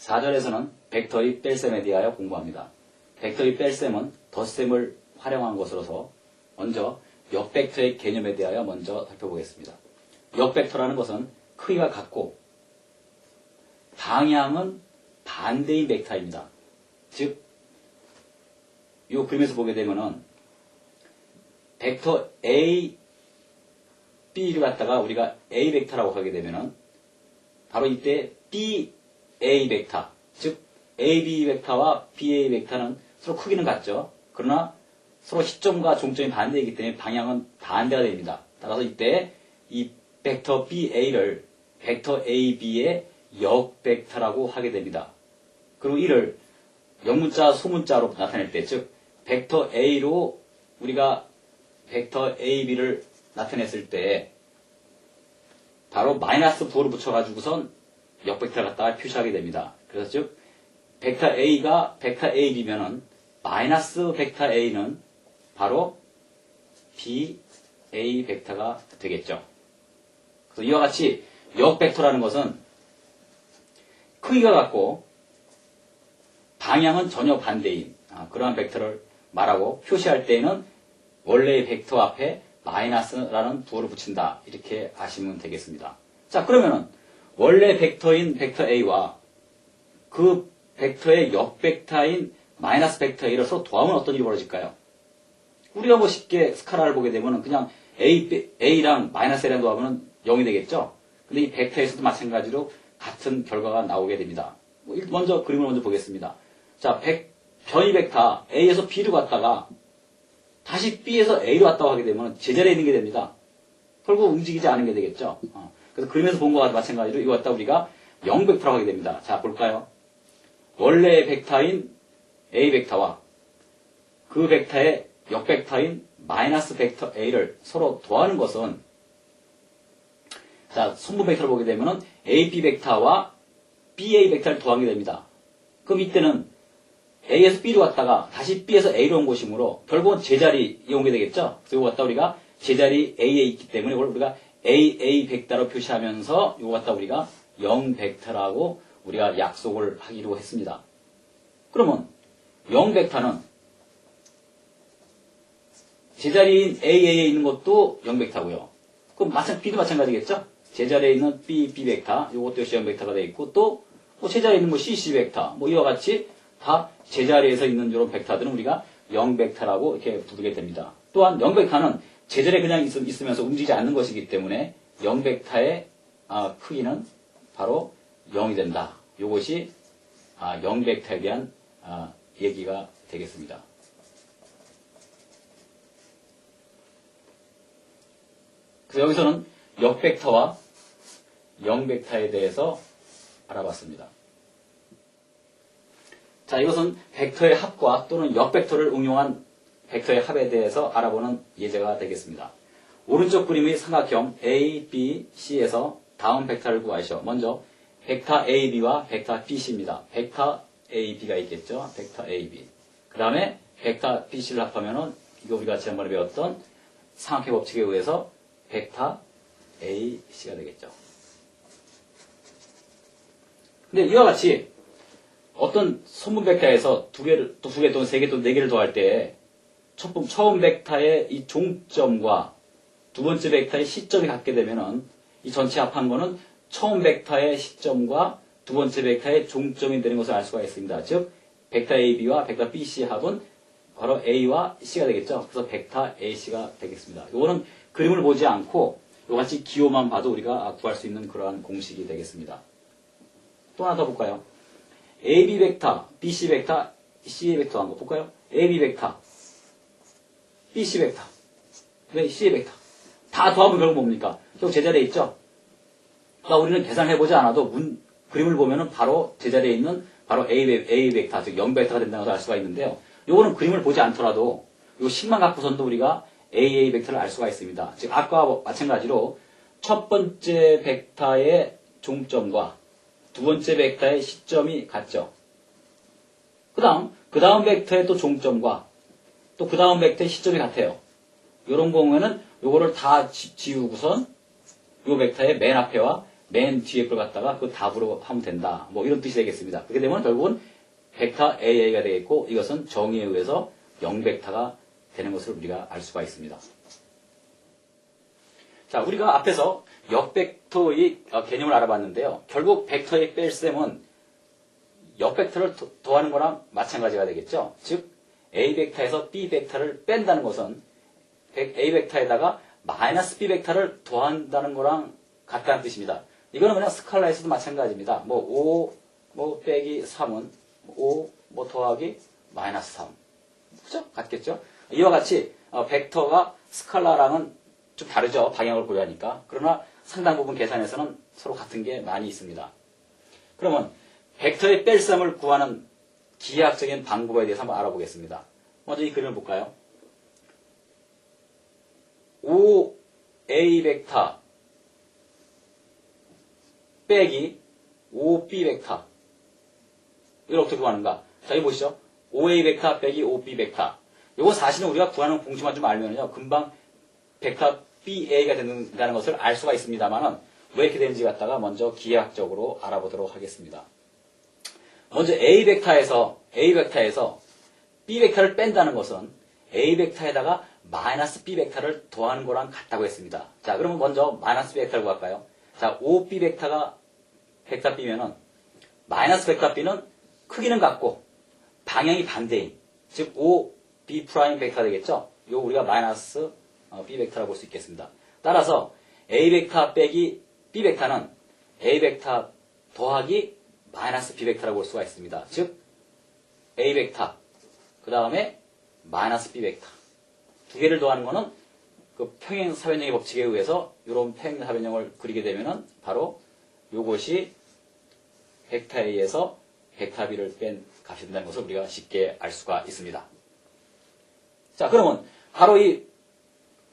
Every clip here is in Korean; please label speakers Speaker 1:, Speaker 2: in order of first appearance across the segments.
Speaker 1: 4절에서는 벡터의 뺄셈에 대하여 공부합니다. 벡터의 뺄셈은 덧셈을 활용한 것으로서 먼저 역벡터의 개념에 대하여 먼저 살펴보겠습니다. 역벡터라는 것은 크기가 같고 방향은 반대인 벡터입니다. 즉, 이 그림에서 보게 되면은 벡터 A, B를 갖다가 우리가 A 벡터라고 하게 되면은 바로 이때 B, A 벡터, 즉 A, B 벡터와 B, A 벡터는 서로 크기는 같죠. 그러나 서로 시점과 종점이 반대이기 때문에 방향은 반대가 됩니다. 따라서 이때 이 벡터 B, A를 벡터 A, B의 역 벡터라고 하게 됩니다. 그리고 이를 영문자, 소문자로 나타낼 때, 즉 벡터 A로 우리가 벡터 A, B를 나타냈을 때 바로 마이너스 부호를 붙여가지고선 역벡터를 갖다가 표시하게 됩니다. 그래서 즉 벡터 A가 벡터 A, B면은 마이너스 벡터 A는 바로 B, A 벡터가 되겠죠. 그래서 이와 같이 역 벡터라는 것은 크기가 같고 방향은 전혀 반대인 아, 그러한 벡터를 말하고 표시할 때에는 원래의 벡터 앞에 마이너스라는 부호를 붙인다. 이렇게 아시면 되겠습니다. 자, 그러면은 원래 벡터인 벡터 A와 그 벡터의 역벡터인 마이너스 벡터 A를 서로 더하면 어떤 일이 벌어질까요? 우리가 뭐 쉽게 스카라를 보게 되면은 그냥 A, A랑 마이너스 A랑 더하면 0이 되겠죠? 근데 이 벡터에서도 마찬가지로 같은 결과가 나오게 됩니다. 뭐 일- 먼저 그림을 먼저 보겠습니다. 자, 벡, 변이 벡터 A에서 B로 갔다가 다시 B에서 A로 왔다고 하게 되면 제자리에 있는 게 됩니다. 결국 움직이지 않은 게 되겠죠. 어. 그래서 그림에서 본 것과 마찬가지로 이거 갖다 우리가 0 벡터라고 하게 됩니다. 자, 볼까요? 원래의 벡터인 A 벡터와 그 벡터의 역 벡터인 마이너스 벡터 A를 서로 더하는 것은 자, 손분 벡터를 보게 되면은 AP 벡터와 BA 벡터를 더하게 됩니다. 그럼 이때는 A에서 B로 갔다가 다시 B에서 A로 온 것이므로 결국은 제자리에 오게 되겠죠. 그래서 이거 갖다 우리가 제자리 A에 있기 때문에 이걸 우리가 AA 벡터로 표시하면서 이거 갖다 우리가 0 벡터라고 우리가 약속을 하기로 했습니다. 그러면 0 벡터는 제자리인 AA에 있는 것도 0 벡터고요. 그럼 마찬 B도 마찬가지겠죠? 제자리에 있는 B, B 벡터, 이것도 역시 0 벡터가 되어 있고 또, 뭐 제자리에 있는 뭐 C, C 벡터, 뭐 이와 같이 다 제자리에서 있는 이런 벡터들은 우리가 0 벡터라고 이렇게 부르게 됩니다. 또한 0 벡터는 제자리에 그냥 있, 있으면서 움직이지 않는 것이기 때문에 0 벡터의 아, 크기는 바로 0이 된다. 이것이 아, 0 벡터에 대한 아, 얘기가 되겠습니다. 그래서 여기서는 역벡터와 0벡터에 대해서 알아봤습니다. 자, 이것은 벡터의 합과 또는 역벡터를 응용한 벡터의 합에 대해서 알아보는 예제가 되겠습니다. 오른쪽 그림의 삼각형 A, B, C에서 다음 벡터를 구하시오. 먼저 벡터 A, B와 벡터 BC입니다. 벡터 A, B가 있겠죠. 벡터 A, B. 그 다음에 벡터 BC를 합하면은 이거 우리가 지난번에 배웠던 삼각형 법칙에 의해서 벡터 A, C가 되겠죠. 근데 이와 같이 어떤 선분 벡터에서 두 개를, 또 두 개 또는 세 개 또는 네 개를 더할 때, 첫, 번- 처음 벡터의 이 종점과 두 번째 벡터의 시점이 같게 되면은, 이 전체 합한 거는 처음 벡터의 시점과 두 번째 벡터의 종점이 되는 것을 알 수가 있습니다. 즉, 벡터 AB와 벡터 BC의 합은 바로 A와 C가 되겠죠. 그래서 벡터 AC가 되겠습니다. 이거는 그림을 보지 않고, 이같이 기호만 봐도 우리가 구할 수 있는 그러한 공식이 되겠습니다. 또 하나 더 볼까요? AB 벡터, BC 벡터, CA 벡터 한거 볼까요? AB 벡터, BC 벡터, 네, CA 벡터. 다 더하면 결국 뭡니까? 결국 제자리에 있죠? 그러니까 우리는 계산해보지 않아도 문, 그림을 보면은 바로 제자리에 있는 바로 A, 벡- A 벡터, 즉 0 벡터가 된다는 것을 알 수가 있는데요. 요거는 그림을 보지 않더라도 요 식만 갖고선도 우리가 AA 벡터를 알 수가 있습니다. 즉 아까와 마찬가지로 첫 번째 벡터의 종점과 두 번째 벡터의 시점이 같죠. 그 다음, 그 다음 벡터의 또 종점과 또 그 다음 벡터의 시점이 같아요. 이런 경우에는 요거를 다 지, 지우고선 요 벡터의 맨 앞에와 맨 뒤에 걸 갖다가 그 답으로 하면 된다. 뭐 이런 뜻이 되겠습니다. 그렇게 되면 결국은 벡터 AA가 되겠고 이것은 정의에 의해서 0벡터가 되는 것을 우리가 알 수가 있습니다. 자, 우리가 앞에서 역벡터의 어, 개념을 알아봤는데요. 결국 벡터의 뺄셈은 역벡터를 도- 더하는 거랑 마찬가지가 되겠죠. 즉 A 벡터에서 B 벡터를 뺀다는 것은 벡- A 벡터에다가 마이너스 B 벡터를 더한다는 거랑 같다는 뜻입니다. 이거는 그냥 스칼라에서도 마찬가지입니다. 뭐 5, 뭐 빼기 3은 5, 뭐 더하기 마이너스 3. 그죠? 같겠죠? 이와 같이 어, 벡터가 스칼라랑은 좀 다르죠. 방향을 고려하니까. 그러나 상당 부분 계산에서는 서로 같은 게 많이 있습니다. 그러면 벡터의 뺄셈을 구하는 기하학적인 방법에 대해서 한번 알아보겠습니다. 먼저 이 그림을 볼까요? 5a 벡터 빼기 5b 벡터 이걸 어떻게 구하는가? 자, 여기 보시죠. 5a 벡터 빼기 5b 벡터. 이거 사실은 우리가 구하는 공식만 좀 알면요. 금방 벡터 BA가 된다는 것을 알 수가 있습니다만은 왜 이렇게 되는지 갖다가 먼저 기하학적으로 알아보도록 하겠습니다. 먼저 A 벡터에서 A 벡터에서 B 벡터를 뺀다는 것은 A 벡터에다가 마이너스 B 벡터를 더하는 거랑 같다고 했습니다. 자, 그러면 먼저 마이너스 B 벡터를 구할까요? 자, 5B 벡터가 벡터 B면은 마이너스 벡터 B는 크기는 같고 방향이 반대인 즉 5B 프라임 벡터 되겠죠? 요 우리가 마이너스 어, B 벡터라고 볼 수 있겠습니다. 따라서 A 벡터 빼기 B 벡터는 A 벡터 더하기 마이너스 B 벡터라고 볼 수가 있습니다. 즉 A 벡터 그 다음에 마이너스 B 벡터 두 개를 더하는 거는 그 평행 사변형의 법칙에 의해서 이런 평행 사변형을 그리게 되면은 바로 이것이 벡터 A에서 벡터 B를 뺀 값이 된다는 것을 우리가 쉽게 알 수가 있습니다. 자, 그러면 바로 이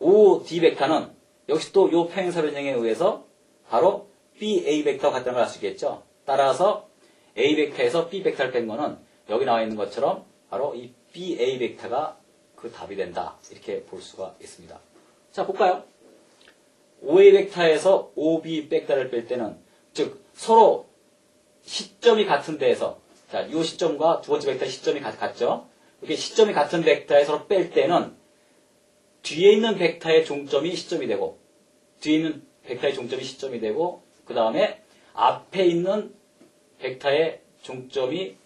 Speaker 1: 5D 벡터는 역시 또 이 평행 사 변형에 의해서 바로 BA 벡터가 같다는 걸 알 수 있겠죠. 따라서 A 벡터에서 B 벡터를 뺀 거는 여기 나와 있는 것처럼 바로 이 BA 벡터가 그 답이 된다. 이렇게 볼 수가 있습니다. 자, 볼까요? 5A 벡터에서 5B 벡터를 뺄 때는 즉 서로 시점이 같은 데에서 자, 이 시점과 두 번째 벡터의 시점이 같, 같죠? 이렇게 시점이 같은 벡터에 서로 뺄 때는 뒤에 있는 벡터의 종점이 시점이 되고 뒤에 있는 벡터의 종점이 시점이 되고 그 다음에 앞에 있는 벡터의 종점이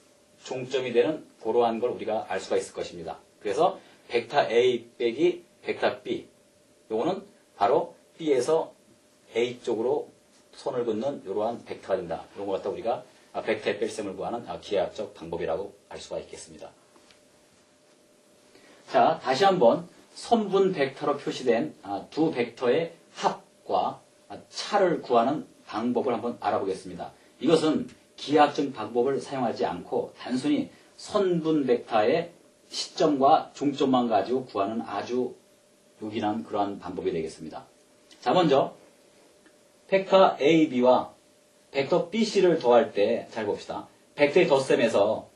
Speaker 1: 종점이 되는 그러한 걸 우리가 알 수가 있을 것입니다. 그래서 벡터 A 빼기 벡터 B 요거는 바로 B에서 A 쪽으로 손을 긋는 이러한 벡터가 된다. 이런 것 갖다 우리가 아, 벡터의 뺄셈을 구하는 아, 기하학적 방법이라고 알 수가 있겠습니다. 자, 다시 한번 선분 벡터로 표시된 아, 두 벡터의 합과 아, 차를 구하는 방법을 한번 알아보겠습니다. 이것은 기하학적 방법을 사용하지 않고 단순히 선분 벡터의 시점과 종점만 가지고 구하는 아주 요긴한 그러한 방법이 되겠습니다. 자, 먼저 벡터 A, B와 벡터 B, C를 더할 때 잘 봅시다. 벡터의 덧셈에서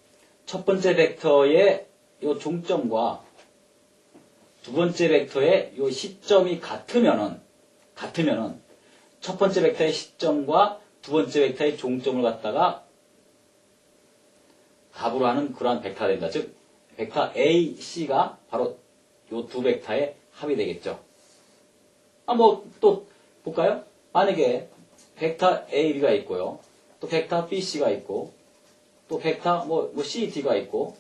Speaker 1: 첫 번째 벡터의 요 종점과 두 번째 벡터의 요 시점이 같으면은 같으면은 첫 번째 벡터의 시점과 두 번째 벡터의 종점을 갖다가 답으로 하는 그러한 벡터가 된다. 즉 벡터 A, C가 바로 요두 벡터의 합이 되겠죠. 아, 뭐, 또, 볼까요? 만약에, 벡터 A, B가 있고요. 또 벡터 B, C가 있고, 또 벡터, 뭐, 뭐, C, D가 있고,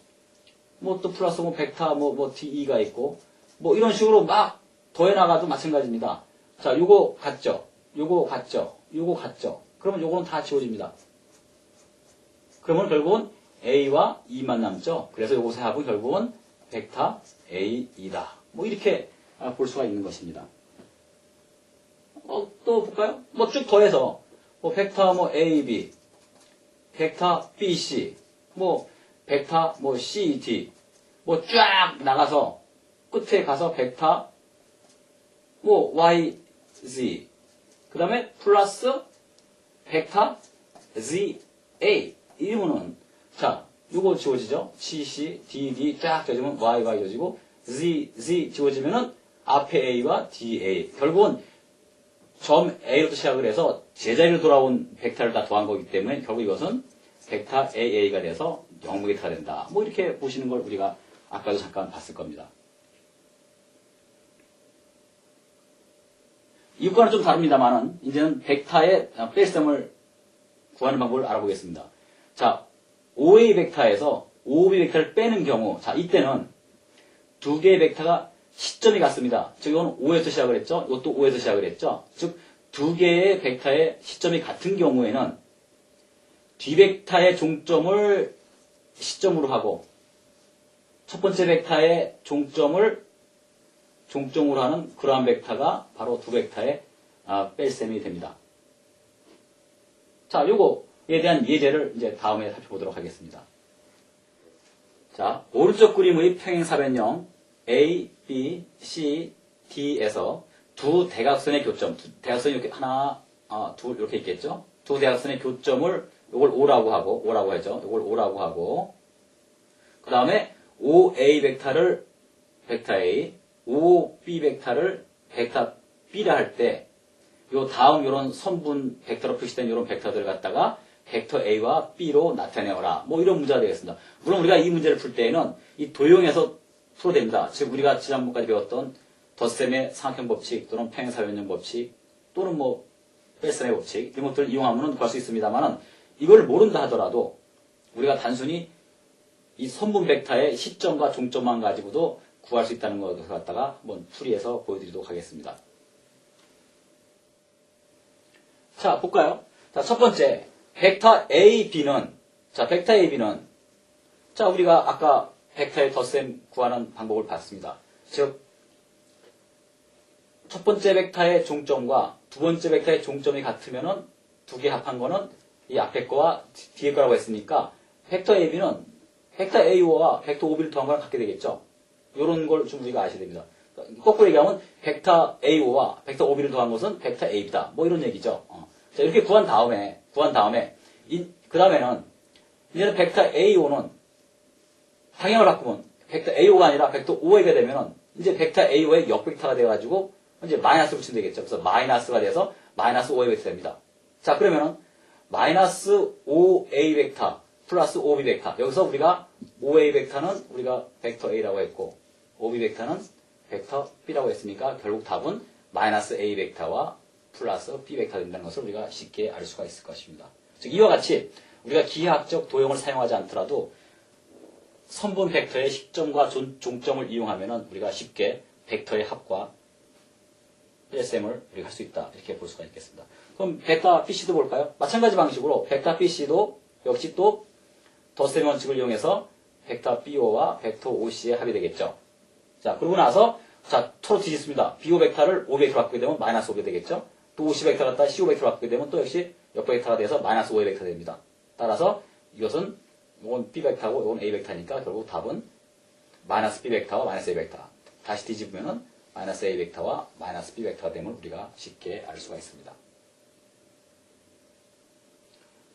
Speaker 1: 뭐, 또 플러스 뭐, 벡터, 뭐, 뭐, D, E가 있고, 뭐, 이런 식으로 막 더해 나가도 마찬가지입니다. 자, 요거 같죠? 요거 같죠? 요거 같죠? 그러면 요거는 다 지워집니다. 그러면 결국은 A와 E만 남죠? 그래서 요것의 합은 결국은 벡터 A이다. 뭐 이렇게 아, 볼 수가 있는 것입니다. 어, 또 볼까요? 뭐 쭉 더해서 뭐 벡터 뭐 A, B, 벡터 B, C, 뭐 벡터 뭐 C, D, 뭐쫙 나가서 끝에 가서 벡터 뭐 Y, Z, 그 다음에 플러스 벡터 Z, A 이러면은 자 요거 지워지죠? C, C, D, D 쫙 지워지면 Y, Y 지워지고 Z, Z 지워지면은 앞에 A와 D, A 결국은 점 A로부터 시작을 해서 제자리로 돌아온 벡터를 다 더한 거기 때문에 결국 이것은 벡터 AA가 돼서 영무벡터가 된다. 뭐 이렇게 보시는 걸 우리가 아까도 잠깐 봤을 겁니다. 이것과는 좀 다릅니다만은 이제는 벡터의 뺄셈을 구하는 방법을 알아보겠습니다. 자, OA 벡터에서 OB 벡터를 빼는 경우, 자, 이때는 두 개의 벡터가 시점이 같습니다. 즉, 이건 5에서 시작을 했죠. 이것도 5에서 시작을 했죠. 즉, 두 개의 벡터의 시점이 같은 경우에는 뒤벡터의 종점을 시점으로 하고 첫 번째 벡터의 종점을 종점으로 하는 그러한 벡터가 바로 두 벡터의 아, 뺄셈이 됩니다. 자, 요거에 대한 예제를 이제 다음에 살펴보도록 하겠습니다. 자, 오른쪽 그림의 평행사변형 A, B, C, D에서 두 대각선의 교점, 두 대각선이 이렇게 하나, 아, 둘 이렇게 있겠죠? 두 대각선의 교점을 이걸 O라고 하고, O라고 하죠. 이걸 O라고 하고, 그 다음에 OA 벡터를 벡터 A, OB 벡터를 벡터 B라 할 때, 요 다음 요런 선분 벡터로 표시된 요런 벡터들을 갖다가 벡터 A와 B로 나타내어라. 뭐 이런 문제가 되겠습니다. 물론 우리가 이 문제를 풀 때에는 이 도형에서 풀어야 됩니다. 즉 우리가 지난번까지 배웠던 덧셈의 상학형 법칙 또는 평행사변형 법칙 또는 뭐 뺄셈의 법칙 이런 것들을 이용하면 구할 수 있습니다만은 이걸 모른다 하더라도 우리가 단순히 이 선분 벡터의 시점과 종점만 가지고도 구할 수 있다는 것을 갖다가 한번 풀이해서 보여드리도록 하겠습니다. 자, 볼까요? 자, 첫 번째, 벡터 A, B는, 자, 벡터 A, B는, 자, 우리가 아까 벡터의 덧셈 구하는 방법을 봤습니다. 즉, 첫 번째 벡터의 종점과 두 번째 벡터의 종점이 같으면은 두 개 합한 거는 이 앞에 거와 뒤에 거라고 했으니까 벡터 AB는 벡터 A5와 벡터 OB를 더한 거랑 같게 되겠죠. 이런 걸 좀 우리가 아셔야 됩니다. 거꾸로 얘기하면 벡터 A5와 벡터 OB를 더한 것은 벡터 AB다. 뭐 이런 얘기죠. 어. 자, 이렇게 구한 다음에 구한 다음에 그 다음에는 이제는 벡터 A5는 방향을 바꾸면 벡터 A5가 아니라 벡터 OA가 되면은 이제 벡터 A5의 역벡터가 돼가지고 이제 마이너스 붙이면 되겠죠. 그래서 마이너스가 돼서 마이너스 5A 벡터 됩니다. 자 그러면은 마이너스 5A 벡터 플러스 5B 벡터 여기서 우리가 5A 벡터는 우리가 벡터 A라고 했고 5B 벡터는 벡터 B라고 했으니까 결국 답은 마이너스 A 벡터와 플러스 B 벡터가 된다는 것을 우리가 쉽게 알 수가 있을 것입니다. 즉 이와 같이 우리가 기하학적 도형을 사용하지 않더라도 선분 벡터의 시점과 종- 종점을 이용하면 우리가 쉽게 벡터의 합과 뺄셈을 우리가 할 수 있다. 이렇게 볼 수가 있겠습니다. 그럼 벡터 BC도 볼까요? 마찬가지 방식으로 벡터 BC도 역시 또 덧셈 원칙을 이용해서 벡터 BO와 벡터 OC의 합이 되겠죠. 자, 그러고 나서 자, 서로 뒤집습니다. BO 벡터를 O 벡터로 바꾸게 되면 마이너스 5게 되겠죠. 또 OC 벡터 갖다 CO 벡터로 바꾸게 되면 또 역시 역벡터가 돼서 마이너스 5의 벡터 됩니다. 따라서 이것은 이건 B 벡터고 이건 A 벡터니까 결국 답은 마이너스 B 벡터와 마이너스 A 벡터. 다시 뒤집으면은 마이너스 A 벡터와 마이너스 B 벡터가 됨을 우리가 쉽게 알 수가 있습니다.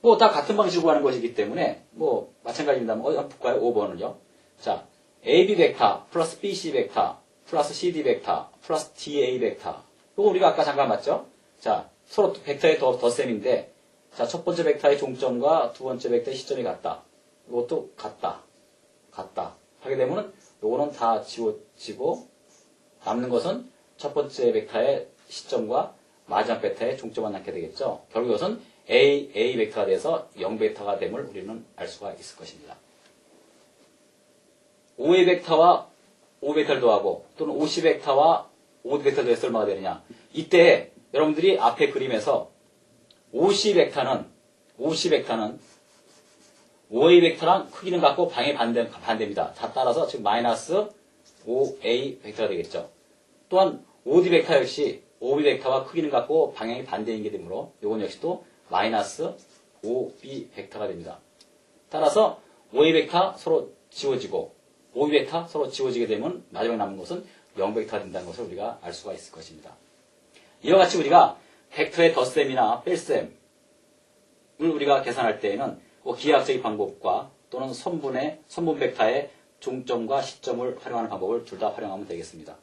Speaker 1: 뭐 다 같은 방식으로 하는 것이기 때문에 뭐 마찬가지입니다만 어디 한번 볼까요? 5번은요. 자, AB 벡터 플러스 BC 벡터 플러스 CD 벡터 플러스 DA 벡터 이거 우리가 아까 잠깐 봤죠? 자, 서로 벡터의 더, 덧셈인데 자, 첫 번째 벡터의 종점과 두 번째 벡터의 시점이 같다. 이것도 같다. 같다. 하게 되면은 요거는 다 지워지고 남는 것은 첫 번째 벡터의 시점과 마지막 벡터의 종점만 남게 되겠죠. 결국 이것은 A, A 벡터가 돼서 0 벡터가 됨을 우리는 알 수가 있을 것입니다. 5의 벡터와 5 벡터를 더하고 또는 50 벡터와 5 벡터를 더해서 얼마가 되느냐. 이때 여러분들이 앞에 그림에서 50 벡터는 50 벡터는 5A 벡터랑 크기는 같고 방향이 반대, 반대입니다. 다 따라서 즉 마이너스 5A 벡터가 되겠죠. 또한 5D 벡터 역시 5B 벡터와 크기는 같고 방향이 반대인 게 되므로 이건 역시 또 마이너스 5B 벡터가 됩니다. 따라서 5A 벡터 서로 지워지고 5B 벡터 서로 지워지게 되면 마지막에 남은 것은 0 벡터가 된다는 것을 우리가 알 수가 있을 것입니다. 이와 같이 우리가 벡터의 덧셈이나 뺄셈을 우리가 계산할 때에는 뭐 기하학적인 방법과 또는 선분의 선분 벡터의 종점과 시점을 활용하는 방법을 둘 다 활용하면 되겠습니다.